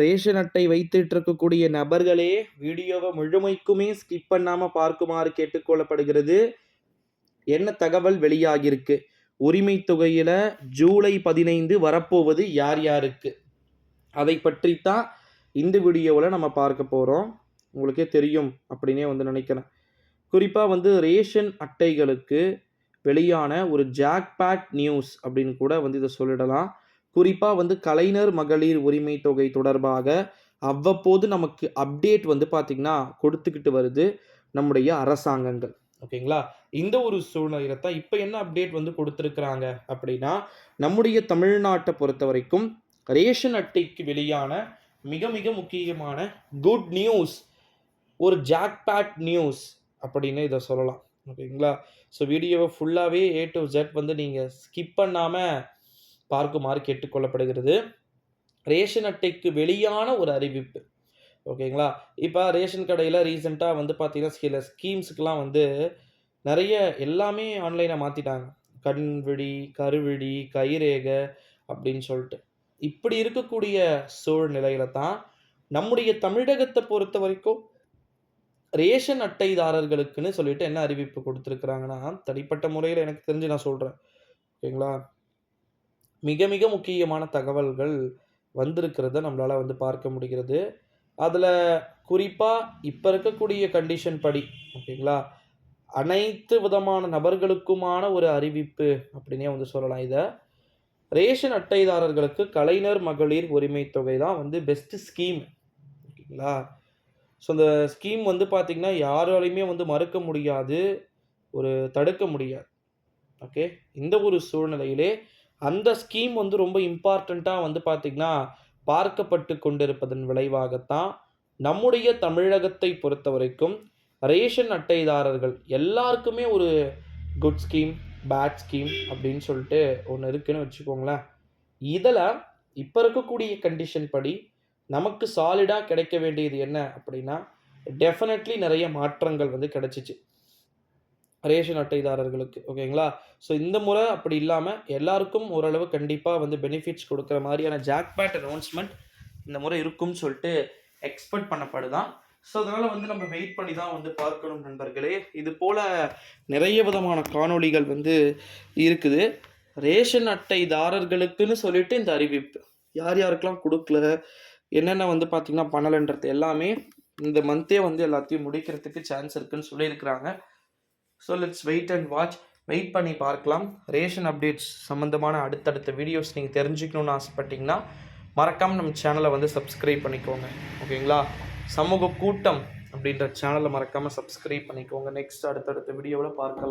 Ration அட்டை வைத்துட்டு இருக்கக்கூடிய நபர்களே வீடியோவை முழுமைக்குமே ஸ்கிப் பண்ணாமல் பார்க்குமாறு கேட்டுக்கொள்ளப்படுகிறது. என்ன தகவல் வெளியாகியிருக்கு? உரிமை தொகையில் ஜூலை பதினைந்து வரப்போவது யார் யாருக்கு? அதை பற்றித்தான் இந்த வீடியோவில் நம்ம பார்க்க போகிறோம் உங்களுக்கே தெரியும் அப்படின்னே வந்து நினைக்கிறேன். குறிப்பாக வந்து ரேஷன் அட்டைகளுக்கு வெளியான ஒரு ஜாக்பேட் நியூஸ் அப்படின்னு கூட வந்து இதை சொல்லிடலாம். குறிப்பாக வந்து கலைஞர் மகளிர் உரிமை தொகை தொடர்பாக அவ்வப்போது நமக்கு அப்டேட் வந்து பார்த்திங்கன்னா கொடுத்துக்கிட்டு வருது நம்முடைய அரசாங்கங்கள். ஓகேங்களா? இந்த ஒரு சூழ்நிலையில தான் இப்போ என்ன அப்டேட் வந்து கொடுத்துருக்குறாங்க அப்படின்னா நம்முடைய தமிழ்நாட்டை பொறுத்த வரைக்கும் ரேஷன் அட்டைக்கு வெளியான மிக மிக முக்கியமான குட் நியூஸ் ஒரு ஜாக்பேட் நியூஸ் அப்படின்னு இதை சொல்லலாம். ஓகேங்களா? ஸோ வீடியோவை ஃபுல்லாகவே ஏ டு ஜெட் வந்து நீங்கள் ஸ்கிப் பண்ணாமல் பார்க்குமாறு கேட்டுக்கொள்ளப்படுகிறது. ரேஷன் அட்டைக்கு வெளியான ஒரு அறிவிப்பு. ஓகேங்களா? இப்போ ரேஷன் கடையில் ரீசெண்டாக வந்து பார்த்தீங்கன்னா சில ஸ்கீம்ஸுக்கெலாம் வந்து நிறைய எல்லாமே ஆன்லைனாக மாற்றிட்டாங்க கண்விழி கருவிழி கைரேகை அப்படின்னு சொல்லிட்டு. இப்படி இருக்கக்கூடிய சூழ்நிலையில தான் நம்முடைய தமிழகத்தை பொறுத்த வரைக்கும் ரேஷன் அட்டைதாரர்களுக்குன்னு சொல்லிட்டு என்ன அறிவிப்பு கொடுத்துருக்குறாங்கன்னா தனிப்பட்ட முறையில் எனக்கு தெரிஞ்சு நான் சொல்கிறேன் ஓகேங்களா? மிக மிக முக்கியமான தகவல்கள் வந்திருக்கிறத நம்மளால் வந்து பார்க்க முடிகிறது. அதில் குறிப்பாக இப்போ இருக்கக்கூடிய கண்டிஷன் படி ஓகேங்களா? அனைத்து விதமான நபர்களுக்குமான ஒரு அறிவிப்பு அப்படின்னே வந்து சொல்லலாம் இதை. ரேஷன் அட்டைதாரர்களுக்கு கலைஞர் மகளிர் உரிமை தொகை தான் வந்து பெஸ்ட்டு ஸ்கீம் ஓகேங்களா? ஸோ அந்த ஸ்கீம் வந்து பார்த்திங்கன்னா யாராலையுமே வந்து மறுக்க முடியாது ஒரு தடுக்க முடியாது. ஓகே? இந்த ஒரு சூழ்நிலையிலே அந்த ஸ்கீம் வந்து ரொம்ப இம்பார்ட்டண்ட்டாக வந்து பார்த்திங்கன்னா பார்க்கப்பட்டு கொண்டிருப்பதன் விளைவாகத்தான் நம்முடைய தமிழகத்தை பொறுத்த வரைக்கும் ரேஷன் அட்டைதாரர்கள் எல்லாருக்குமே ஒரு குட் ஸ்கீம் பேட் ஸ்கீம் அப்படின்னு சொல்லிட்டு ஒன்று இருக்குன்னு வச்சுக்கோங்களேன். இதில் இப்போ இருக்கக்கூடிய கண்டிஷன் படி நமக்கு சாலிடாக கிடைக்க வேண்டியது என்ன அப்படின்னா டெஃபினெட்லி நிறைய மாற்றங்கள் வந்து கிடச்சிச்சு. ரேஷன் அட்டைதாரர்களுக்கு ஓகேங்களா? ஸோ இந்த முறை அப்படி இல்லாமல் எல்லாருக்கும் ஓரளவு கண்டிப்பாக வந்து பெனிஃபிட்ஸ் கொடுக்குற மாதிரியான ஜாக்பேட் அனௌன்ஸ்மெண்ட் இந்த முறை இருக்கும்னு சொல்லிட்டு எக்ஸ்பெக்ட் பண்ணப்படுதான். ஸோ அதனால் வந்து நம்ம வெயிட் பண்ணி தான் வந்து பார்க்கணும் நண்பர்களே. இது போல் நிறைய விதமான காணொளிகள் வந்து இருக்குது. ரேஷன் அட்டைதாரர்களுக்குன்னு சொல்லிட்டு இந்த அறிவிப்பு. யார் யாருக்கெல்லாம் கொடுக்கல? என்னென்ன வந்து பார்த்திங்கன்னா பண்ணலைன்றது எல்லாமே இந்த மந்த்தே வந்து எல்லாத்தையும் முடிக்கிறதுக்கு சான்ஸ் இருக்குன்னு சொல்லியிருக்கிறாங்க. So let's wait and watch wait பண்ணி பார்க்கலாம். ரேஷன் அப்டேட்ஸ் சம்மந்தமான அடுத்தடுத்த வீடியோஸ் நீங்கள் தெரிஞ்சுக்கணுன்னு ஆசைப்பட்டீங்கன்னா மறக்காமல் நம்ம சேனலை வந்து சப்ஸ்கிரைப் பண்ணிக்கோங்க. ஓகேங்களா சமூக கூட்டம் அப்படின்ற சேனலை மறக்காமல் சப்ஸ்கிரைப் பண்ணிக்கோங்க. நெக்ஸ்ட் அடுத்தடுத்த வீடியோவில் பார்க்கலாம்.